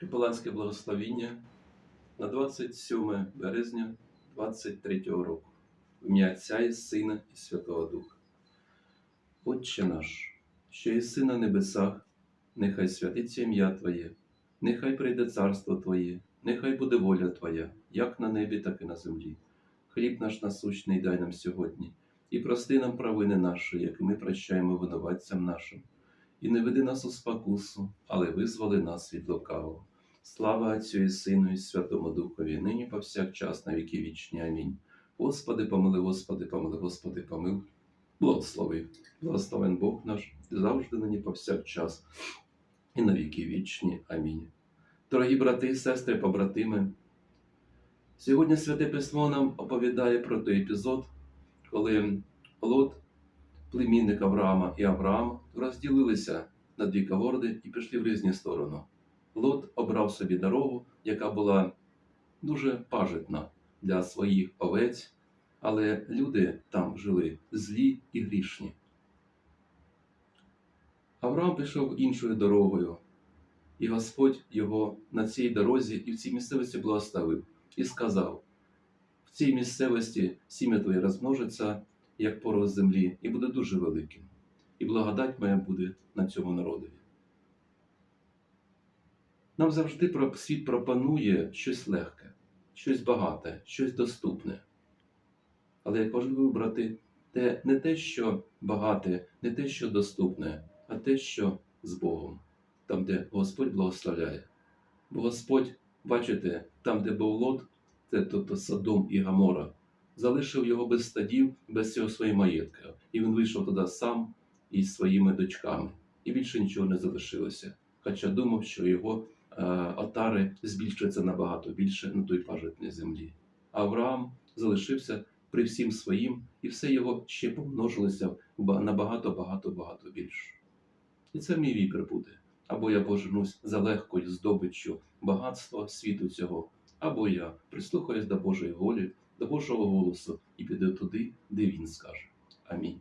Капеланське благословіння на 27 березня 23 року. В ім'я Отця і Сина і Святого Духа. Отче наш, що єси на небесах, нехай святиться ім'я Твоє, нехай прийде царство Твоє, нехай буде воля Твоя, як на небі, так і на землі. Хліб наш насущний дай нам сьогодні, і прости нам провини наші, як ми прощаємо винуватцям нашим. І не веди нас у спокусу, але визволи нас від лукавого. Слава Отцю і Сину, і Святому Духові, нині повсякчас на віки вічні. Амінь. Господи, помили, Господи, помили, Господи, помил. Благослови. Благословен Бог наш, завжди нині повсякчас, і на віки вічні. Амінь. Дорогі брати сестри, побратими, сьогодні Святе Письмо нам оповідає про той епізод, коли Лот, племінник Авраама і Авраам розділилися на дві когорди і пішли в різні сторони. Лот обрав собі дорогу, яка була дуже пажитна для своїх овець, але люди там жили злі і грішні. Авраам пішов іншою дорогою, і Господь його на цій дорозі і в цій місцевості благословив і сказав: в цій місцевості сім'я твоє розмножиться, як порос землі, і буде дуже великим, і благодать моя буде на цьому народові. Нам завжди світ пропонує щось легке, щось багате, щось доступне. Але як важливо вибрати те, не те, що багате, не те, що доступне, а те, що з Богом, там, де Господь благословляє. Бо Господь, бачите, там, де був Лот, це тобто Содом і Гамора, залишив його без стадів, без цього своєї маєтка. І він вийшов туди сам із своїми дочками. І більше нічого не залишилося. Хоча думав, що його е, отари збільшаться набагато більше на той пажитній землі. Авраам залишився при всім своїм, і все його ще помножилося набагато, багато, багато більше. І це мій вибір буде. Або я поженусь за легкою здобиччю багатства світу цього, або я прислухаюсь до Божої волі, до Божого голосу і піде туди, де він скаже. Амінь.